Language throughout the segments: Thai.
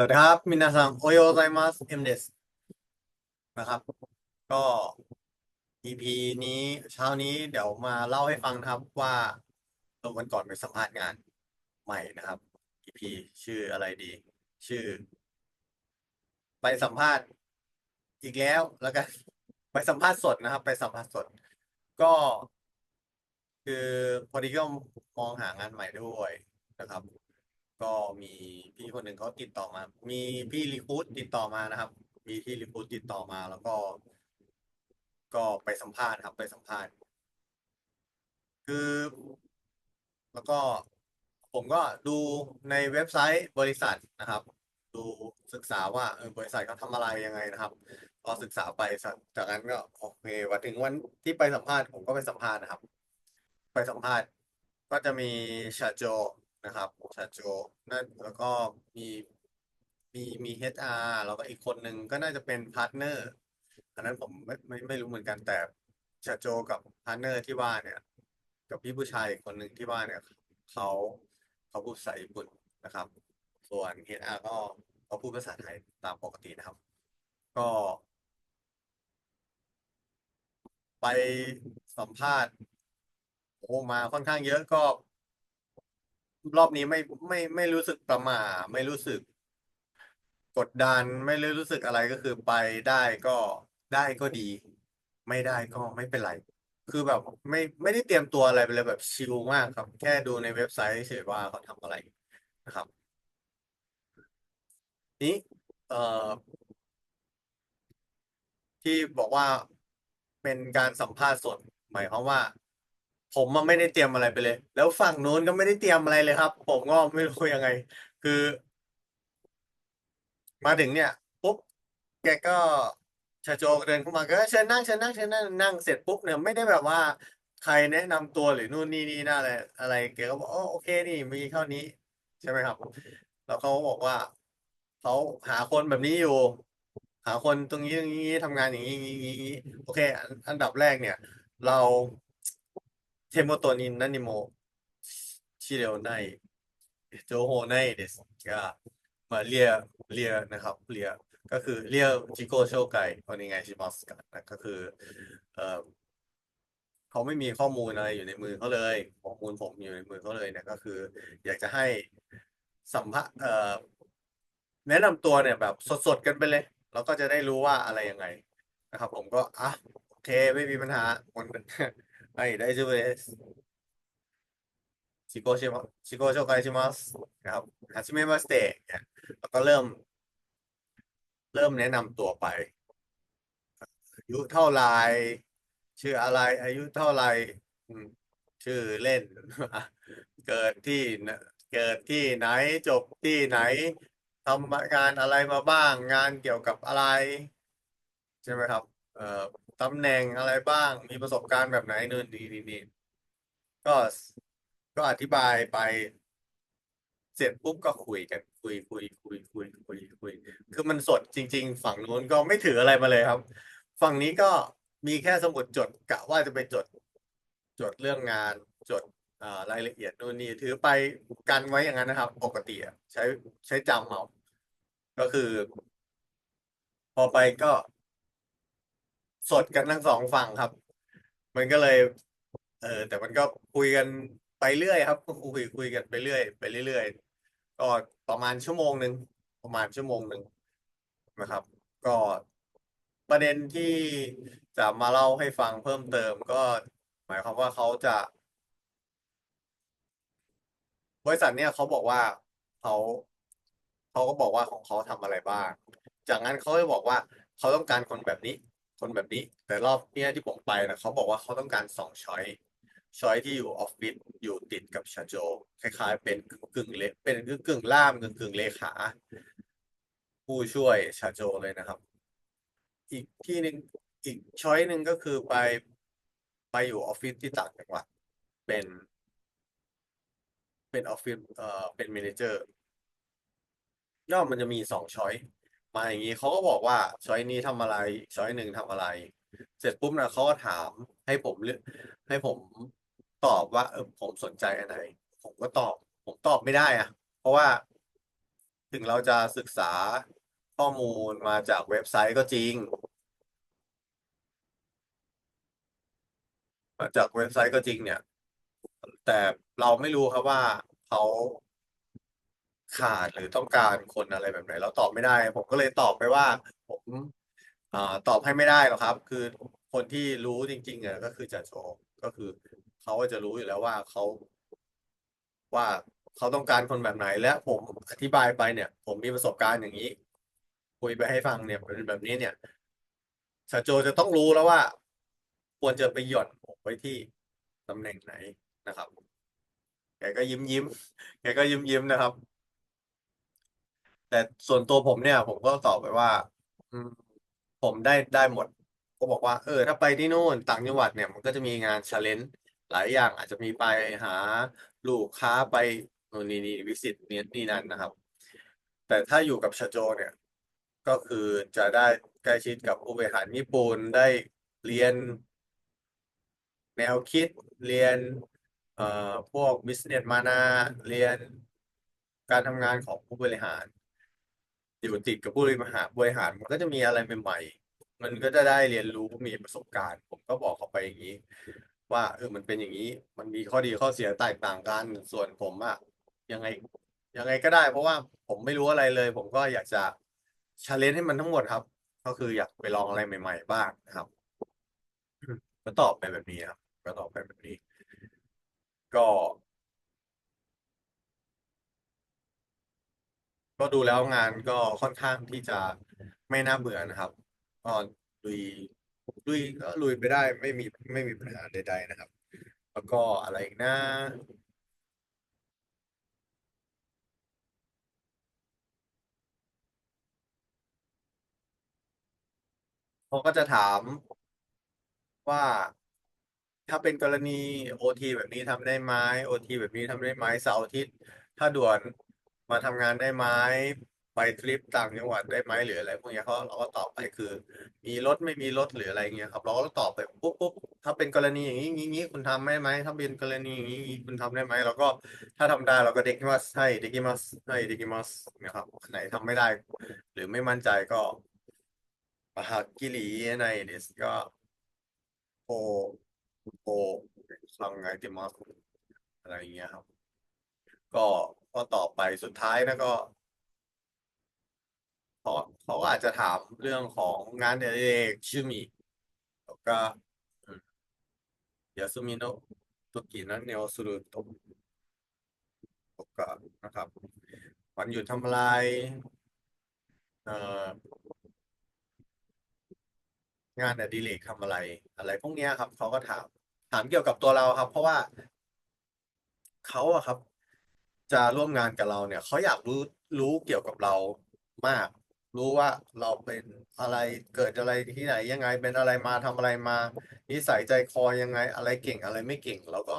สวัสดีครับมินาซังโอโยไซมัสเอ็มเดสนะครับ ก็ EP นี้เช้านี้เดี๋ยวมาเล่าให้ฟังครับว่าเมื่อวันก่อนไปสัมภาษณ์งานใหม่นะครับ EP ชื่ออะไรดี ชื่อ ไปสัมภาษณ์อีกแล้วแล้วกันไปสัมภาษณ์สดนะครับ ไปสัมภาษณ์สด ก็ คือพอดีก็มองหางานใหม่ด้วยนะครับ ก็มีพี่คนหนึ่งเขาติดต่อมา มีพี่รีคูดติดต่อมานะครับ มีพี่รีคูดติดต่อมาแล้วก็ ก็ไปสัมภาษณ์ครับ ไปสัมภาษณ์ คือ แล้วก็ผมก็ดูในเว็บไซต์บริษัทนะครับ ดูศึกษาว่าเออบริษัทเขาทำอะไรยังไงนะครับก็ศึกษาไปจากนั้นก็โอเควันถึงวันที่ไปสัมภาษณ์ผมก็ไปสัมภาษณ์นะครับ ไปสัมภาษณ์ ก็จะมีชาโจ นะครับชาโจนั่นแล้วก็มีมีมีเอชอาร์แล้วก็อีกคนหนึ่งก็น่าจะเป็นพาร์ทเนอร์อันนั้นผมไม่ไม่ไม่รู้เหมือนกันแต่ชาโจกับพาร์ทเนอร์ที่ว่าเนี่ย กับพี่ผู้ชายอีกคนหนึ่งที่ว่าเนี่ยเขาเขาพูดภาษาญี่ปุ่นนะครับ ส่วนเอชอาร์ก็เขาพูดภาษาไทยตามปกตินะครับ ก็ ไปสัมภาษณ์โอ้มาค่อนข้างเยอะก็ รอบนี้ไม่ไม่ไม่รู้สึกประหม่าไม่รู้สึก กดดันไม่ได้รู้สึกอะไรก็คือไปได้ก็ได้ก็ดี ไม่ได้ก็ไม่เป็นไร คือแบบไม่ไม่ได้เตรียมตัวอะไรไปเลยแบบชิลมากครับ แค่ดูในเว็บไซต์เฉยว่าเขาทำอะไรนะครับ นี้เอ่อที่บอกว่าเป็นการสัมภาษณ์สดหมายความว่า ผมมันไม่ได้เตรียมอะไรไปเลย แล้วฝั่งนู้นก็ไม่ได้เตรียมอะไรเลยครับ ผมก็ไม่รู้ยังไง คือ มาถึงเนี่ยปุ๊บแกก็ชาโจเดินเข้ามาก็เชิญนั่งเชิญนั่งเชิญนั่งนั่งเสร็จปุ๊บเนี่ยไม่ได้แบบว่าใครแนะนำตัวหรือนู่นนี่นี่นั่นอะไรอะไรแกก็บอกอ๋อโอเคนี่มีเท่านี้ ใช่ไหมครับ แล้วเขาบอกว่าเขาหาคนแบบนี้อยู่ หาคนตรงนี้ตรงนี้ทำงานอย่างนี้อย่างนี้อย่างนี้โอเคอันอันดับแรกเนี่ย เรา เทโมโตนินนันนิโมชิเรโอไนโจโฮไนเดสก็มาเรียเรียนะครับเรียก็คือเรียจิโกโชไกโอนิไงชิมัสกันนะก็คือเออเขาไม่มีข้อมูลอะไรอยู่ในมือเขาเลยข้อมูลผมอยู่ในมือเขาเลยเนี่ยก็คือ อยากจะให้สัมภาษณ์แนะนำตัวเนี่ยแบบสดๆกันไปเลยเราก็จะได้รู้ว่าอะไรยังไงนะครับ ผมก็อะโอเคไม่มีปัญหาคน ไอ้ได้จูเอสชิโกชิมะชิโกโชไกชิมัสนะครับฮาชิเมะมาสเตะเนี่ยแล้วก็เริ่ม เริ่มแนะนำตัวไป อายุเท่าไรชื่ออะไร อายุเท่าไรชื่อเล่น เกิดที่เกิดที่ไหนจบที่ไหนทำงานอะไรมาบ้างงานเกี่ยวกับอะไร ใช่ไหมครับ เอ่อ ตำแหน่งอะไรบ้าง มีประสบการณ์แบบไหนนู่นนี่นี่นี่ก็ก็อธิบายไป เสร็จปุ๊บก็คุยกัน คุยคุยคุยคุยคุยคุยคือมันสดจริง ๆ ฝั่งนู้นก็ไม่ถืออะไรมาเลยครับ ฝั่งนี้ก็มีแค่สมุดจดกะว่าจะไปจด จดเรื่องงานจดรายละเอียดนู่นนี่ถือไปกันไว้อย่างนั้นนะครับ ปกติใช้ใช้จำเอาก็คือ พอไปก็ สดกันทั้งสองฝั่งครับ มันก็เลย เออ แต่มันก็คุยกันไปเรื่อยครับคุยคุยกันไปเรื่อยไปเรื่อยก็ประมาณชั่วโมงหนึ่งประมาณชั่วโมงหนึ่งนะครับ ก็ประเด็นที่จะมาเล่าให้ฟังเพิ่มเติมก็หมายความว่าเขาจะ บริษัทเนี่ยเขาบอกว่าเขาเขาก็บอกว่าของเขาทำอะไรบ้าง จากนั้นเขาก็บอกว่าเขาต้องการคนแบบนี้ คนแบบนี้ แต่รอบเนี้ยที่ผมไปนะเขาบอกว่าเขาต้องการสองช้อยช้อยที่อยู่ออฟฟิศอยู่ติดกับชาโจ คล้าย ๆ เป็นกึ่งเลเป็นกึ่งกึ่งล่ามกึ่งกึ่งเลขา ผู้ช่วยชาโจเลยนะครับ อีกที่หนึ่งอีกช้อยหนึ่งก็คือไปไปอยู่ออฟฟิศที่ต่างจังหวัดเป็น เป็นออฟฟิศเอ่อเป็นเมเนเจอร์ย่อมันจะมีสองช้อย มาอย่างนี้เขาก็บอกว่าช้อยนี้ทำอะไรช้อยหนึ่งทำอะไร เสร็จปุ๊บนะเขาก็ถามให้ผมเลือกให้ผมตอบว่าเออผมสนใจอันไหนผมก็ตอบ ผมตอบไม่ได้อะเพราะว่า ถึงเราจะศึกษาข้อมูลมาจากเว็บไซต์ก็จริง มาจากเว็บไซต์ก็จริงเนี่ย แต่เราไม่รู้ครับว่าเขา ขาดหรือต้องการคนอะไรแบบไหน เราตอบไม่ได้ ผมก็เลยตอบไปว่า ผมอ่าตอบให้ไม่ได้หรอกครับ คือคนที่รู้จริงๆอะก็คือจ่าโจก็คือเขาก็จะรู้อยู่แล้วว่าเขาว่าเขาต้องการคนแบบไหนและผมอธิบายไปเนี่ย ผมมีประสบการณ์อย่างนี้ คุยไปให้ฟังเนี่ยเป็นแบบนี้เนี่ยจ่าโจจะต้องรู้แล้วว่า ควรจะไปหย่อนผมไว้ที่ตำแหน่งไหนนะครับ แกก็ยิ้มยิ้ม แกก็ยิ้มยิ้มนะครับ แต่ส่วนตัวผมเนี่ย ผมก็ตอบไปว่า อืมผมได้ได้หมด ก็บอกว่า เออ ถ้าไปที่นู่นต่างจังหวัดเนี่ย มันก็จะมีงานชาเลนจ์หลายอย่างอาจจะมีไปหาลูกค้าไปนู่นนี่นี่วิสิตนี่นี่นั่นนะครับ แต่ถ้าอยู่กับชาโจเนี่ย ก็คือจะได้ใกล้ชิดกับผู้บริหารญี่ปุ่นได้เรียน แนวคิดเรียน เอ่อพวก business มานาเรียน การทำงานของผู้บริหาร อยู่ติดกับผู้บริหารบริหารมันก็จะมีอะไรใหม่ๆ มันก็จะได้เรียนรู้มีประสบการณ์ ผมก็บอกเขาไปอย่างนี้ ว่าเออมันเป็นอย่างนี้ มันมีข้อดีข้อเสียแตกต่างกันส่วนผมอะยังไงยังไงก็ได้ เพราะว่าผมไม่รู้อะไรเลย ผมก็อยากจะชาเลนจ์ให้มันทั้งหมดครับ ก็คืออยากไปลองอะไรใหม่ ๆ บ้างนะครับก็ตอบไปแบบนี้ครับก็ตอบไปแบบนี้ ก็ ก็ดูแล้วงานก็ค่อนข้างที่จะไม่น่าเบื่อนะครับก็ลุยลุยก็ลุยไปได้ไม่มีไม่มีปัญหาใด ๆนะครับ แล้วก็อะไรอีกนะเขาก็จะถามว่าถ้าเป็นกรณีโอทีแบบนี้ทำได้ไหมโอทีแบบนี้ทำได้ไหมเสาร์อาทิตย์ถ้าด่วน มาทำงานได้ไหมไปทริปต่างจังหวัดได้ไหมหรืออะไรพวกนี้เขาเราก็ตอบไปคือ มีรถไม่มีรถหรืออะไรเงี้ยครับ เราก็ตอบไปปุ๊บปุ๊บถ้าเป็นกรณีอย่างนี้งนี้คุณทำได้ไหมถ้าเป็นกรณีอย่างนี้คุณทำได้ไหมเราก็ถ้าทำได้เราก็เด็กมัสให้เด็กมัสให้เด็กมัสนะครับไหนทำไม่ได้ หรือไม่มั่นใจก็ปะฮักกิริในเดสก็โอโอทำไงติมัสอะไรอย่างเงี้ยครับ ก็ ก็ตอบไปสุดท้ายนะก็เขาเขาก็อาจจะถามเรื่องของงานอดิเรกชื่อมีแล้วก็ยาสุมิโนะโตกินะเนโอสุรุตแล้วก็นะครับวันหยุดทำอะไรเอ่องานอดิเรกทำอะไร อะไรพวกเนี้ยครับเขาก็ถาม ถามเกี่ยวกับตัวเราครับ เพราะว่าเขาอะครับ จะร่วมงานกับเราเนี่ยเขาอยากรู้รู้เกี่ยวกับเรามาก รู้ว่าเราเป็นอะไรเกิดอะไรที่ไหนยังไงเป็นอะไรมาทำอะไรมานิสัยใจคอยังไง อะไรเก่งอะไรไม่เก่งเราก็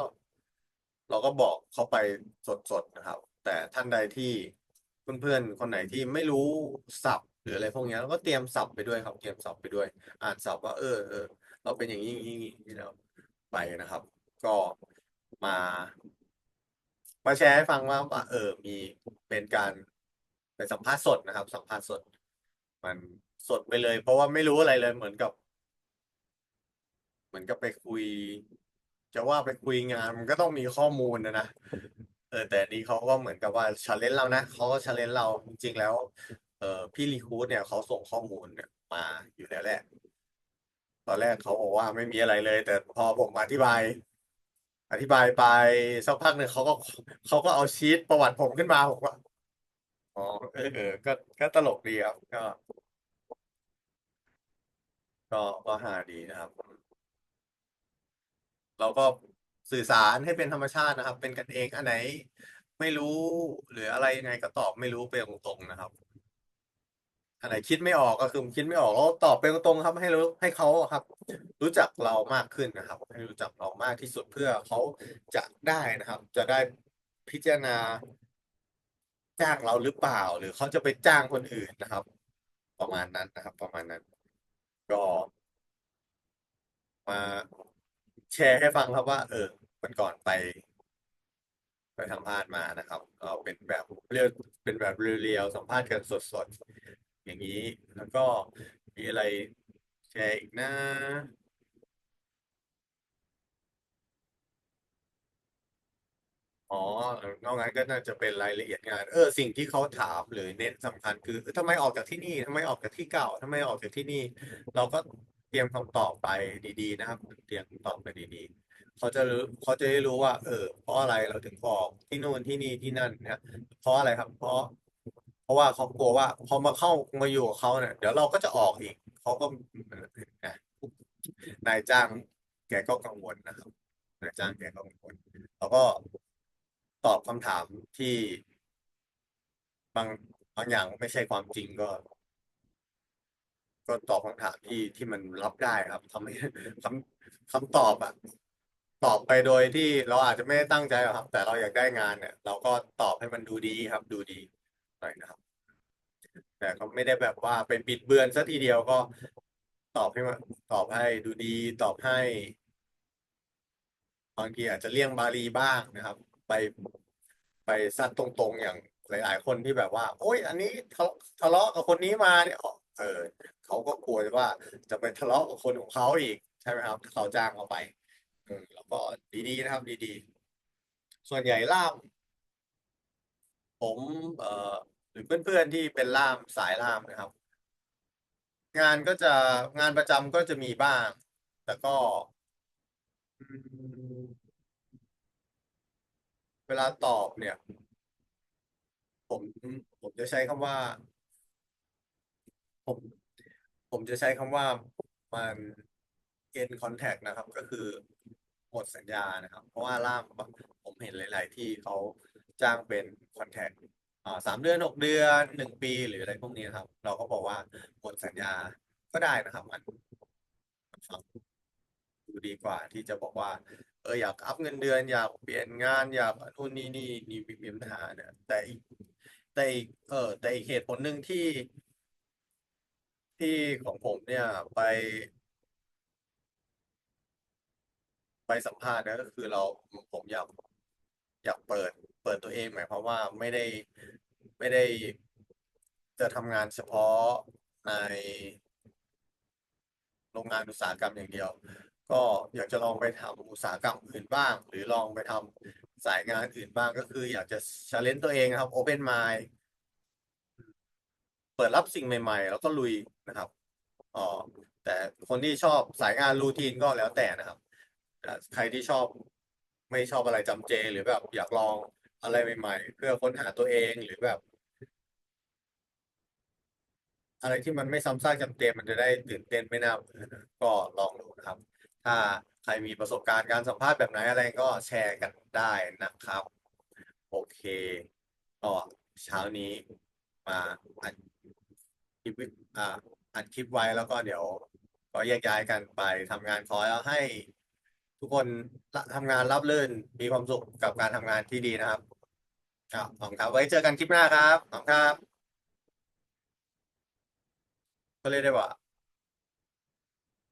เราก็บอกเขาไปสดๆนะครับ แต่ท่านใดที่เพื่อนๆคนไหนที่ไม่รู้ศัพท์หรืออะไรพวกเนี้ยเราก็เตรียมศัพท์ไปด้วยครับเตรียมศัพท์ไปด้วย อ่านศัพท์ว่าเออเออเราเป็นอย่างนี้อย่างนี้อย่างนี้แล้วไปนะครับ ก็มา มาแชร์ให้ฟังว่าว่าเออมีเป็นการไปสัมภาษณ์สดนะครับ สัมภาษณ์สด มันสดไปเลย เพราะว่าไม่รู้อะไรเลยเหมือนกับ เหมือนกับไปคุย จะว่าไปคุยงาน มันก็ต้องมีข้อมูลนะนะเออแต่นนี้เขาก็เหมือนกับว่าชาเลนจ์เรานะเขาก็ชาเลนจ์เราจริงๆแล้ว เออพี่รีคูดเนี่ยเขาส่งข้อมูลเนี่ยมาอยู่แล้วแหละตอนแรกเขาบอกว่าไม่มีอะไรเลย แต่พอผมอธิบาย อธิบายไปสักพักหนึ่งเขาก็เขาก็เอาชีตประวัติผมขึ้นมาผมว่าอ๋อเออเออก็ก็ตลกดีครับก็ ก็ก็หาดีนะครับ เราก็สื่อสารให้เป็นธรรมชาตินะครับ เป็นกันเองอันไหน ไม่รู้หรืออะไรยังไงก็ตอบไม่รู้ไปตรงๆนะครับ อันไหนคิดไม่ออกก็คือคิดไม่ออกเราตอบไปตรงๆครับให้รู้ให้เขาครับ รู้จักเรามากขึ้นนะครับ ให้รู้จักเรามากที่สุดเพื่อเขาจะได้นะครับ จะได้พิจารณาจ้างเราหรือเปล่า หรือเขาจะไปจ้างคนอื่นนะครับ ประมาณนั้นนะครับ ประมาณนั้น ก็มาแชร์ให้ฟังครับว่า เออวันก่อนไป ไปสัมภาษณ์มานะครับก็เป็นแบบเรียกเป็นแบบเรียวๆสัมภาษณ์กันสดๆ อย่างนี้ แล้วก็มีอะไรแชร์อีกนะ อ๋อนอกนั้นก็น่าจะเป็นรายละเอียดงาน เออ สิ่งที่เขาถามหรือเน้นสำคัญคือเออทำไมออกจากที่นี่ทำไมออกจากที่เก่าทำไมออกจากที่นี่ เราก็เตรียมคำตอบไปดีๆ นะครับ เตรียมคำตอบไปดีๆเขาจะรู้เขาจะได้รู้ว่า เออ เพราะอะไรเราถึงออกที่นู่นที่นี่ที่นั่นนะเพราะอะไรครับ เพราะ ราะว่าเขากลัวว่าพอมาเข้ามาอยู่กับเขาเนี่ยเดี๋ยวเราก็จะออกอีกเขาก็นายจ้างแกก็กังวลนะครับนายจ้างแกก็กังวลแล้วก็ตอบคำถามที่บางบางอย่างไม่ใช่ความจริงก็ ก็ตอบคำถามที่ที่มันรับได้ครับทำให้คำคำตอบอะตอบไปโดยที่เราอาจจะไม่ได้ตั้งใจหรอกครับ แต่เราอยากได้งานเนี่ย เราก็ตอบให้มันดูดีครับ ดูดี หน่อยนะครับ แต่ก็ไม่ได้แบบว่าไปบิดเบือนซะทีเดียวก็ตอบให้มันตอบให้ดูดีตอบให้บางทีอาจจะเลี่ยงบาลีบ้างนะครับ ไปไปซัดตรงๆอย่างหลาย ๆ คนที่แบบว่า โอ๊ยอันนี้ทะทะเลาะกับคนนี้มาเนี่ยเออเขาก็กลัวว่าจะไปทะเลาะกับคนของเขาอีกใช่ไหมครับเขาจ้างเราไปแล้วก็ดีๆนะครับ ดีๆ ส่วนใหญ่ล่าม ผมเอ่อหรือเพื่อนๆที่เป็นล่ามสายล่ามนะครับ งานก็จะงานประจำก็จะมีบ้าง แต่ก็ เวลาตอบเนี่ย ผมผมจะใช้คำว่า ผม ผมจะใช้คำว่ามัน end contact นะครับ ก็คือหมดสัญญานะครับ เพราะว่าล่ามผมเห็นหลาย ๆ ที่เขาจ้างเป็น contact อ่าสามเดือนหกเดือนหนึ่งปีหรืออะไรพวกนี้ครับ เราก็บอกว่าหมดสัญญาก็ได้นะครับมันฟังดูดีกว่าที่จะบอกว่า เอออยากอัพเงินเดือน อยากเปลี่ยนงานอยากนู่นนี่นี่นี่มีปัญหาเนี่ยแต่อีกแต่อีกเออแต่อีกเหตุผลหนึ่งที่ ที่ของผมเนี่ยไปไปสัมภาษณ์นี่ยก็คือเราผมอยากอยากเปิด ปิดตัวเองหมายความว่าไม่ได้ไม่ได้จะทำงานเฉพาะในโรงงานอุตสาหกรรมอย่างเดียว ก็อยากจะลองไปทำอุตสาหกรรมอื่นบ้าง หรือลองไปทำสายงานอื่นบ้างก็คือ อยากจะ challenge ตัวเองนะครับ open mind เปิดรับสิ่งใหม่ ๆ แล้วก็ลุยนะครับอ๋อแต่คนที่ชอบสายงานรูทีนก็แล้วแต่นะครับ ใครที่ชอบไม่ชอบอะไรจำเจ หรือแบบอยากลอง อะไรใหม่ ๆ เพื่อค้นหาตัวเองหรือแบบ อะไรที่มันไม่ซ้ำซากจำเจมันจะได้ตื่นเต้นไม่น่าเบื่อนะก็ลองดูนะครับ ถ้าใครมีประสบการณ์การสัมภาษณ์แบบไหนอะไรก็แชร์กันได้นะครับ โอเคก็เช้านี้มาอัดคลิปอ่าอัดคลิปไว้แล้วก็เดี๋ยว ก็แยกย้ายกันไปทำงานขอให้ ทุกคนทำงานรับรื่นมีความสุขกับการทำงานที่ดีนะครับครับขอบคุณครับไว้เจอกันคลิปหน้าครับขอบคุณครับก็เรียกได้ว่า